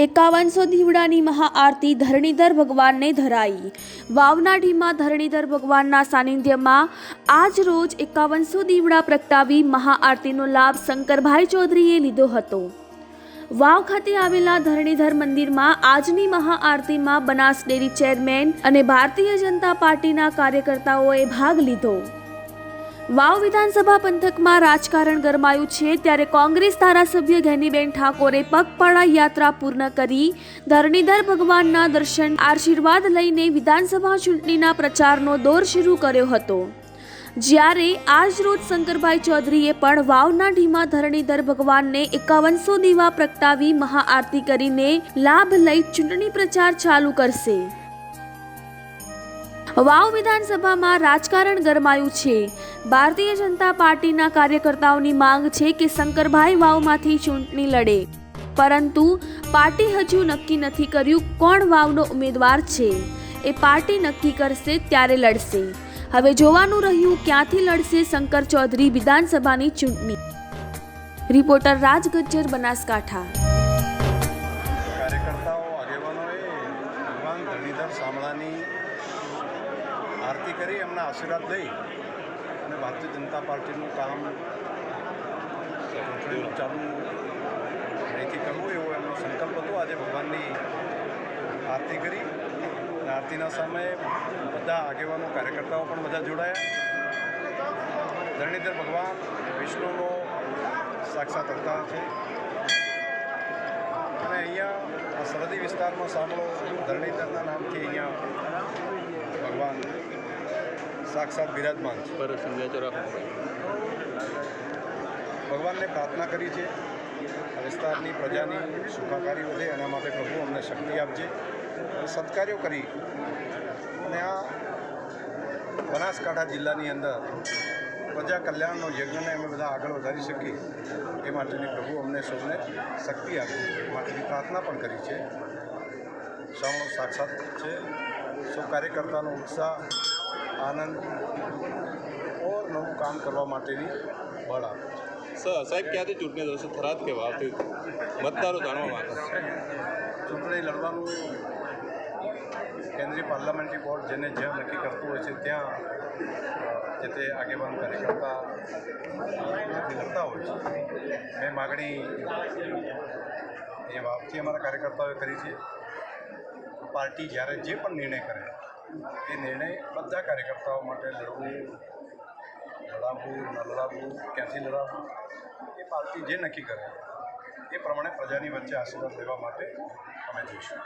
એકાવનસો દીવડાની મહાઆરતી ધરણીધર ભગવાનને ધરાઈ. વાવનાઢીમાં ધરણીધર ભગવાનના સાનિધ્યમાં આજ રોજ એકાવનસો દીવડા પ્રગટાવી મહાઆરતીનો લાભ શંકરભાઈ ચૌધરીએ લીધો હતો. વાવ ખાતે આવેલા ધરણીધર મંદિરમાં આજની મહાઆરતીમાં બનાસ ડેરી ચેરમેન અને ભારતીય જનતા પાર્ટીના કાર્યકર્તાઓએ ભાગ લીધો. વાવ વિધાનસભા પંથકમાં રાજકારણ ગરમાયું છે, ત્યારે કોંગ્રેસ ધારાસભ્ય ઘેનીબેન ઠાકોરે પગપાળા યાત્રા પૂર્ણ કરી, ધરણીધર ભગવાનના દર્શન આશીર્વાદ લઈને વિધાનસભા ચૂંટણીના પ્રચારનો દોર શરૂ કર્યો હતો. જ્યારે આજ રોજ શંકરભાઈ ચૌધરીએ પણ વાવના ઢીમા ધરણીધર ભગવાનને એકાવનસો દીવા પ્રગટાવી મહાઆરતી કરીને લાભ લઈ ચૂંટણી પ્રચાર ચાલુ કરશે. વાવ વિધાનસભામાં રાજકારણ ગરમાયું છે. ભારતીય જનતા પાર્ટીના કાર્યકર્તાઓની માંગ છે કે શંકરભાઈ વાવમાંથી ચૂંટણી લડે. પરંતુ પાર્ટી હજુ નક્કી નથી કર્યું કોણ વાવનો ઉમેદવાર છે. એ પાર્ટી નક્કી કરશે ત્યારે લડશે. હવે જોવાનું રહ્યું ક્યાંથી લડશે શંકર ચૌધરી વિધાનસભાની ચૂંટણી. રિપોર્ટર રાજ ગજ્જર, બનાસકાંઠા. શામળાની આરતી કરી, એમના આશીર્વાદ લઈ અને ભારતીય જનતા પાર્ટીનું કામ ચૂંટણીનું ચાલુ અહીંથી કરવું એવો એમનો સંકલ્પ હતો. આજે ભગવાનની આરતી કરી અને આરતીના સમયે બધા આગેવાનો, કાર્યકર્તાઓ પણ બધા જોડાયા. ધરણીધર ભગવાન વિષ્ણુનો સાક્ષાત અવતાર છે. અને અહીંયા આ સરહદી વિસ્તારમાં સાંભળો, ધરણીધરના નામથી અહીંયા ભગવાન સાક્ષાત બિરાજમાન છે. ભગવાનને પ્રાર્થના કરી છે. વિસ્તારની પ્રજાની સુખાકારી વધે એના માટે પ્રભુ અમને શક્તિ આપજે. સત્કાર્યો કરી. અને આ બનાસકાંઠા જિલ્લાની અંદર પ્રજા કલ્યાણનો યજ્ઞને અમે બધા આગળ વધારી શકીએ. એ માટેની પ્રભુ અમને સૌને શક્તિ આપે. માટેની પ્રાર્થના પણ કરી છે. સૌ સાક્ષાત છે. સૌ કાર્યકર્તાનો ઉત્સાહ આનંદ ઓર નવું કામ કરવા માટેની બળ આપે છે. સર સાહેબ ક્યાંથી ચૂંટણી લડશે? થરાદ કે વાવથી મતદારો જાણવા માંગે છે. ચૂંટણી લડવાનું કેન્દ્રીય પાર્લામેન્ટરી બોર્ડ જેને જ્યાં નક્કી કરતું હોય છે ત્યાં જે તે આગેવાન કાર્યકર્તા લડતા હોય છે. મેં માગણી એ વાવથી અમારા કાર્યકર્તાઓએ કરી છે. પાર્ટી જ્યારે જે પણ નિર્ણય કરે એ નિર્ણય બધા કાર્યકર્તાઓ માટે લડવું, લડાવવું, ન લડાવવું, ક્યાંથી લડાવવું, એ પાર્ટી જે નક્કી કરે એ પ્રમાણે પ્રજાની વચ્ચે આશીર્વાદ લેવા માટે અમે જઈશું.